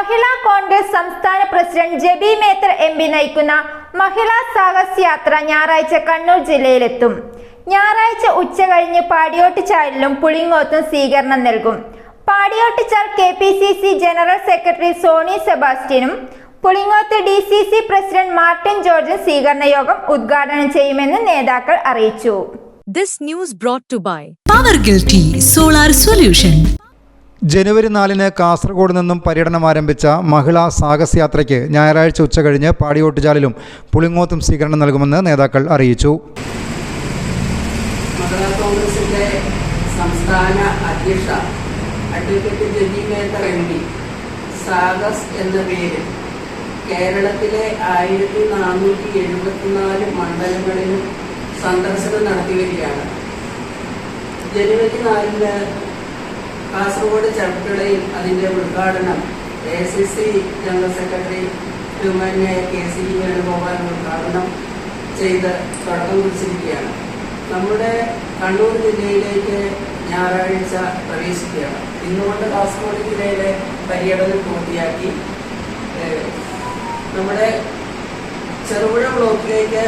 മഹിളാ കോൺഗ്രസ് സംസ്ഥാന president Jebi Mather M P നയിക്കുന്ന മഹിളാ സാഹസ് യാത്ര ഞായറാഴ്ച കണ്ണൂർ ജില്ലയിലെത്തും. ഞായറാഴ്ച ഉച്ച കഴിഞ്ഞ് പാടിയോട്ടിച്ചാലിലും പുളിങ്ങോത്തും സ്വീകരണം നൽകും. Padiyottuchal K P C C general secretary Soni സെബാസ്റ്റ്യനും Pulingoth D C C president Martin ജോർജും സ്വീകരണ യോഗം ഉദ്ഘാടനം ചെയ്യുമെന്ന് നേതാക്കൾ അറിയിച്ചു. This news brought to by power guilty solar solution ജനുവരി നാലിന് കാസർഗോഡ് നിന്നും പര്യടനം ആരംഭിച്ച മഹിളാ സാഹസ് യാത്രയ്ക്ക് ഞായറാഴ്ച ഉച്ചകഴിഞ്ഞ് പാടിയോട്ടുചാലിലും പുളിങ്ങോത്തും സ്വീകരണം നൽകുമെന്ന് നേതാക്കൾ അറിയിച്ചു. സംസ്ഥാന അധ്യക്ഷ അഡ്വക്കേറ്റ് ജലി മേത്തർ എം പി. സാഗസ് എന്ന പേര് കേരളത്തിലെ ആയിരത്തി നാനൂറ്റി എഴുപത്തിനാല് മണ്ഡലങ്ങളിലും സന്ദർശനം നടത്തി വരികയാണ്. ജനുവരി നാലിന് കാസർഗോഡ് ചർപ്പിളയിൽ അതിന്റെ ഉദ്ഘാടനം A C C general secretary ബഹുമാന്യായ K C Venugopal ഉദ്ഘാടനം ചെയ്ത് തുടക്കം കുറിച്ചിരിക്കുകയാണ്. നമ്മുടെ കണ്ണൂർ ജില്ലയിലേക്ക് ഞായറാഴ്ച പ്രവേശിക്കുകയാണ്. ഇന്നുകൊണ്ട് കാസർഗോഡ് ജില്ലയിലെ പര്യടനം പൂർത്തിയാക്കി. നമ്മുടെ ചെറുപുഴ ബ്ലോക്കിലേക്ക്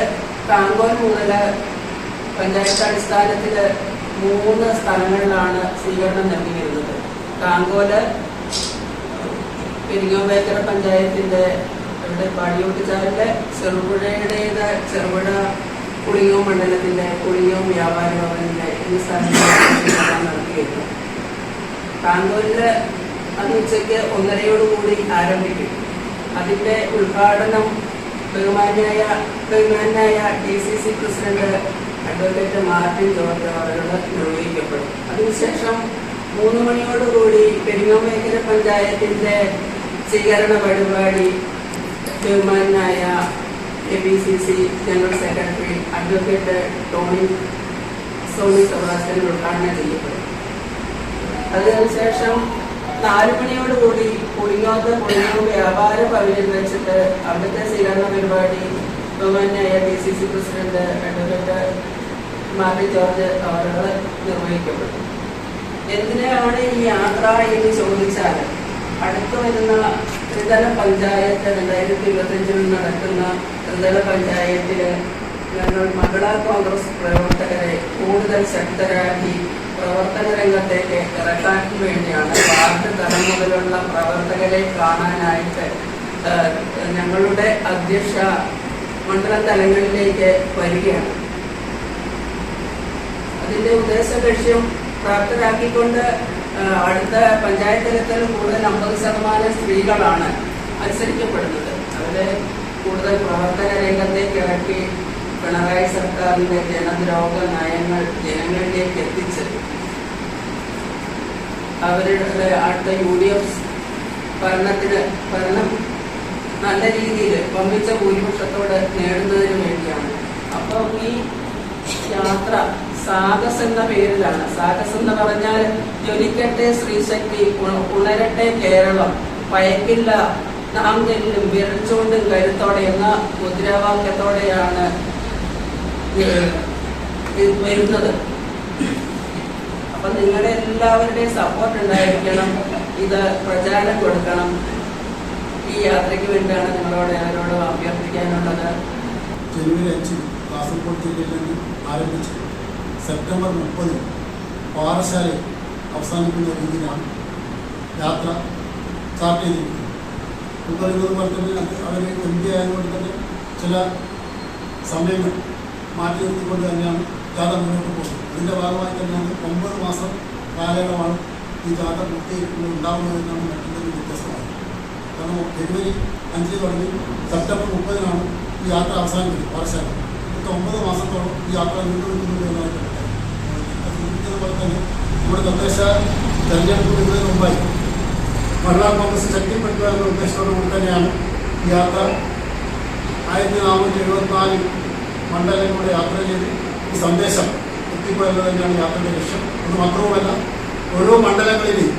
താങ്കോൽ മുതൽ പഞ്ചായത്ത് അടിസ്ഥാനത്തിൽ മൂന്ന് സ്ഥലങ്ങളിലാണ് സ്വീകരണം നൽകിയിരുന്നത്. കാങ്കോൽ പെരിങ്ങോമേക്കര പഞ്ചായത്തിന്റെ ഇവിടെ പാടിയോട്ടുചാലിലെ ചെറുപുഴയുടേത് ചെറുപുഴ കുളിയോ മണ്ഡലത്തിന്റെ കുളിയോ വ്യാപാര ഭവനിലെ ഈ സ്ഥലങ്ങളിലാണ് നടത്തിയിരുന്നു കാങ്കോലിൽ അത് ഉച്ചയ്ക്ക് ഒന്നരയോടുകൂടി ആരംഭിക്കും. അതിന്റെ ഉദ്ഘാടനം ബഹുമാനായ ബഹുമാനായ D C C president advocate Martin George അവരോട് നിർവഹിക്കപ്പെടും. അതിനുശേഷം മൂന്ന് മണിയോടുകൂടി പെരിങ്ങമേഖല പഞ്ചായത്തിന്റെ സ്വീകരണ പരിപാടി ചെയർമാനായ A B C C general secretary advocate Tony Soni Sebastian ഉദ്ഘാടനം ചെയ്യപ്പെടും. അതിനുശേഷം നാലു മണിയോടുകൂടി പുളിങ്ങോത്ത് പുളിങ്ങോ വ്യാപാര ഭവനിൽ വെച്ചിട്ട് അവിടുത്തെ സ്വീകരണ പരിപാടി ബഹുമാന്യായ D C C president advocate Martin George അവർ നിർവഹിക്കപ്പെട്ടു. എന്തിനാണ് ഈ യാത്ര എന്ന് ചോദിച്ചാൽ അടുത്തു വരുന്ന ത്രിതല പഞ്ചായത്ത് രണ്ടായിരത്തി ഇരുപത്തഞ്ചിൽ നടക്കുന്ന ത്രിതല പഞ്ചായത്തിൽ ഞങ്ങൾ മഹിളാ കോൺഗ്രസ് പ്രവർത്തകരെ കൂടുതൽ ശക്തരാക്കി പ്രവർത്തന രംഗത്തേക്ക് ഇറക്കാൻ വേണ്ടിയാണ് വാർഡ് തലം മുതലുള്ള പ്രവർത്തകരെ കാണാനായിട്ട് ഞങ്ങളുടെ അധ്യക്ഷ മണ്ഡല തലങ്ങളിലേക്ക് വരികയാണ്. അതിന്റെ ഉദ്ദേശ ലക്ഷ്യം പ്രാപ്തരാക്കിക്കൊണ്ട് അടുത്ത പഞ്ചായത്ത് തലത്തിൽ കൂടുതൽ അമ്പത് ശതമാനം സ്ത്രീകളാണ് മത്സരിക്കപ്പെടുന്നത് അവരെ കൂടുതൽ പ്രവർത്തന രംഗത്തേക്ക് ഇറക്കി പിണറായി സർക്കാരിന്റെ ജനദ്രോഹ നയങ്ങൾ ജനങ്ങളിലേക്ക് എത്തിച്ച് അവരുടെ അടുത്ത യു ഡി എഫ് ഭരണത്തിന് ഭരണം നല്ല രീതിയിൽ വമ്പിച്ച ഭൂരിപക്ഷത്തോട് നേടുന്നതിന് വേണ്ടിയാണ്. അപ്പോൾ ഈ യാത്ര സാഗസ് എന്ന പേരിലാണ്. സാഗസ് എന്ന് പറഞ്ഞാൽ ജ്വലിക്കട്ടെ ശ്രീശക്തി ഉണ- ഉണരട്ടെ കേരളം പയക്കില്ല നാം നെല്ലും വിരൽച്ചുകൊണ്ടും കരുത്തോടെ എന്ന മുദ്രാവാക്യത്തോടെയാണ് വരുന്നത്. അപ്പൊ നിങ്ങളുടെ എല്ലാവരുടെയും സപ്പോർട്ട് ഉണ്ടായിരിക്കണം. ഇത് പ്രചാരം കൊടുക്കണം. ഈ യാത്രയ്ക്ക് വേണ്ടിയാണ് നിങ്ങളോട് അവരോട് അഭ്യർത്ഥിക്കാനുള്ളത്. ജനുവരി അഞ്ചിന് കാസർഗോഡ് ജില്ലയിൽ നിന്ന് ആരംഭിച്ച് സെപ്റ്റംബർ മുപ്പതിന് പാറശാലയിൽ അവസാനിക്കുന്ന രീതിയിലാണ് യാത്ര സ്റ്റാർട്ട് ചെയ്തിരിക്കുന്നത്. തന്നെ അത് അവർ പി ആയതുകൊണ്ട് തന്നെ ചില സമയങ്ങൾ മാറ്റി നിർത്തിക്കൊണ്ട് തന്നെയാണ് ജാഥ മുന്നോട്ട് പോകുന്നത്. അതിന്റെ ഭാഗമായി തന്നെയാണ് ഒമ്പത് മാസം കാലയളവാണ് ഈ ജാഥ പൂർത്തീകരിക്കുന്നത്. ഉണ്ടാകുന്നതെന്നാണ് മറ്റുള്ളതിൽ വ്യത്യസ്തമായത് കാരണം ജനുവരി അഞ്ചിന് തുടങ്ങി സെപ്റ്റംബർ മുപ്പതിനാണ് ഈ യാത്ര അവസാനിക്കുന്നത് പാറശാല ഇപ്പം ഒമ്പത് മാസത്തോളം ഈ യാത്ര നീണ്ടു നിൽക്കുന്നുണ്ട് എന്നാണ് അതുപോലെ തന്നെ നമ്മുടെ തദ്ദേശ തെരഞ്ഞെടുപ്പ് വരുന്നതിന് മുമ്പായി മഹിളാ കോൺഗ്രസ് ശക്തിപ്പെടുത്തുക എന്ന ഉദ്ദേശത്തോടു കൂടി തന്നെയാണ് ഈ യാത്ര. ആയിരത്തി നാനൂറ്റി എഴുപത്തിനാലിൽ മണ്ഡലങ്ങളുടെ യാത്ര ചെയ്ത് ഈ സന്ദേശം എത്തിക്കുക എന്നത് തന്നെയാണ് യാത്രയുടെ ലക്ഷ്യം. അത് മാത്രവുമല്ല ഓരോ മണ്ഡലങ്ങളിലെയും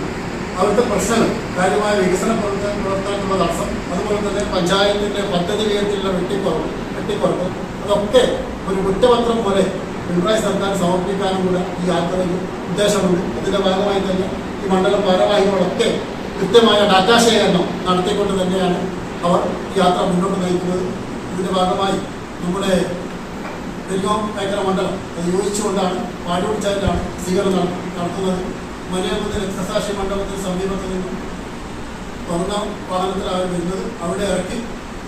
അവരുടെ പ്രശ്നങ്ങൾ കാര്യമായ വികസന പ്രവർത്തന പ്രവർത്തനത്തിനുള്ള തടസ്സം. അതുപോലെ തന്നെ പഞ്ചായത്തിന്റെ പദ്ധതി വിഹിതത്തിലുള്ള വെട്ടിക്കുറവ് വെട്ടിക്കുറവ് അതൊക്കെ ഒരു കുറ്റപത്രം പോലെ പിണറായി സർക്കാർ സമർപ്പിക്കാനും കൂടെ ഈ യാത്രയിൽ ഉദ്ദേശമുണ്ട്. അതിന്റെ ഭാഗമായി തന്നെ ഈ മണ്ഡലം ഭാരവാഹികളൊക്കെ കൃത്യമായ ഡാറ്റാ ശേഖരണം നടത്തിക്കൊണ്ട് തന്നെയാണ് അവർ യാത്ര മുന്നോട്ട് നയിക്കുന്നത്. ഇതിന്റെ ഭാഗമായി നമ്മുടെ പെരിങ്ങോം മേഖല മണ്ഡലം അത് യോജിച്ചുകൊണ്ടാണ് പാടിയോടിച്ചാലിലാണ് സ്വീകരണം നട- നടത്തുന്നത്. മലയാളത്തിൽ രക്തസാക്ഷി മണ്ഡലത്തിന് സമീപത്ത് നിന്നും തുറന്ന വാഹനത്തിലാണ് വരുന്നത് അവിടെ ഇറക്കി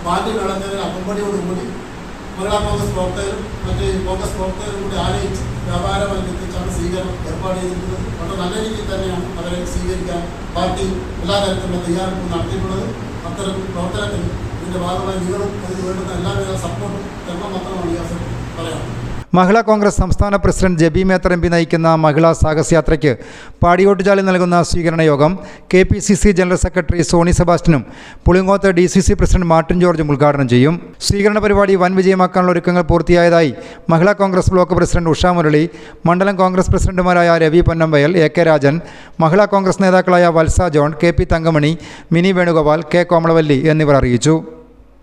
മാറ്റി മേളത്തിന് അകമ്പടിയോടുകൂടി മഹിളാ കോൺഗ്രസ് പ്രവർത്തകരും മറ്റ് കോൺഗ്രസ് പ്രവർത്തകരും കൂടി ആലോചിച്ച് വ്യാപാര രംഗത്തെച്ചാണ് സ്വീകരണം ഏർപ്പാട് ചെയ്തിരുന്നത് വളരെ നല്ല രീതിയിൽ തന്നെയാണ് അവരെ സ്വീകരിക്കാൻ പാർട്ടി എല്ലാ തരത്തിലുള്ള തയ്യാറെടുപ്പും നടത്തിയിട്ടുള്ളത്. അത്തരം പ്രവർത്തനത്തിൽ ഇതിന്റെ ഭാഗമായി നിങ്ങളും അതിന് വേണ്ടുന്ന എല്ലാവിധ സപ്പോർട്ടും തരണം മാത്രമാണ് ഈ അവസരം പറയാനുള്ളത്. മഹിളാ കോൺഗ്രസ് സംസ്ഥാന president Jebi Mather M P നയിക്കുന്ന മഹിളാ സാഹസയാത്രയ്ക്ക് പാടിയോട്ടുചാലിൽ നൽകുന്ന സ്വീകരണ യോഗം K P C C general secretary Soni സെബാസ്റ്റ്യനും Pulingoth D C C president Martin ജോർജും ഉദ്ഘാടനം ചെയ്യും. സ്വീകരണ പരിപാടി വൻ വിജയമാക്കാനുള്ള ഒരുക്കങ്ങൾ പൂർത്തിയായതായി മഹിളാ കോൺഗ്രസ് ബ്ലോക്ക് പ്രസിഡന്റ് ഉഷാ മുരളി മണ്ഡലം കോൺഗ്രസ് പ്രസിഡന്റുമാരായ രവി പൊന്നമ്പയൽ എ കെ രാജൻ മഹിളാ കോൺഗ്രസ് നേതാക്കളായ Valsa John K P Thankamani Mini Venugopal K Komalavalli എന്നിവർ അറിയിച്ചു.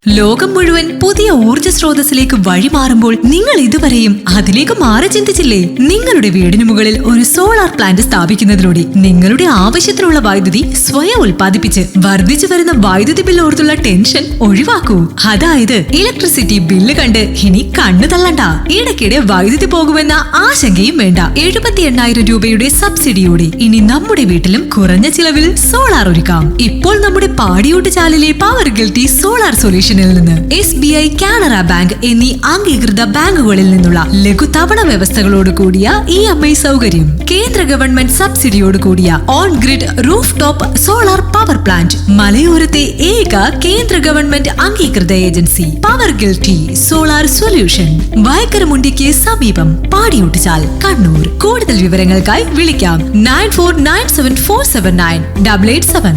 ലോകം മുഴുവൻ പുതിയ ഊർജ സ്രോതസ്സിലേക്ക് വഴിമാറുമ്പോൾ നിങ്ങൾ ഇതുവരെയും അതിലേക്ക് മാറി ചിന്തിച്ചില്ലേ? നിങ്ങളുടെ വീടിന് മുകളിൽ ഒരു സോളാർ പ്ലാന്റ് സ്ഥാപിക്കുന്നതിലൂടെ നിങ്ങളുടെ ആവശ്യത്തിനുള്ള വൈദ്യുതി സ്വയം ഉൽപ്പാദിപ്പിച്ച് വർദ്ധിച്ചു വരുന്ന വൈദ്യുതി ബിൽ ടെൻഷൻ ഒഴിവാക്കൂ. അതായത് ഇലക്ട്രിസിറ്റി ബില്ല് കണ്ട് ഇനി കണ്ണു തള്ളണ്ട. ഇടയ്ക്കിടെ വൈദ്യുതി പോകുമെന്ന ആശങ്കയും വേണ്ട. എഴുപത്തി എണ്ണായിരം രൂപയുടെ സബ്സിഡിയോടെ ഇനി നമ്മുടെ വീട്ടിലും കുറഞ്ഞ ചിലവിൽ സോളാർ ഒരുക്കാം. ഇപ്പോൾ നമ്മുടെ പാടിയോട്ട് ചാലിലെ പവർ ഗിൽറ്റി സോളാർ സൊല്യൂഷനിൽ നിന്ന് S B I Canara bank എന്നീ അംഗീകൃത ബാങ്കുകളിൽ നിന്നുള്ള ലഘു തവണ വ്യവസ്ഥകളോട് കൂടിയ ഇ എം ഐ സൗകര്യം കേന്ദ്ര ഗവൺമെന്റ് സബ്സിഡിയോട് കൂടിയ on grid roof top solar power plant മലയോരത്തെ ഏക കേന്ദ്ര ഗവൺമെന്റ് അംഗീകൃത agency power guilty solar solution വയക്കരമുണ്ടിക്ക് സമീപം പാടിയൂട്ടിച്ചാൽ കണ്ണൂർ. കൂടുതൽ വിവരങ്ങൾക്കായി വിളിക്കാം nine four nine seven four seven nine double eight seven.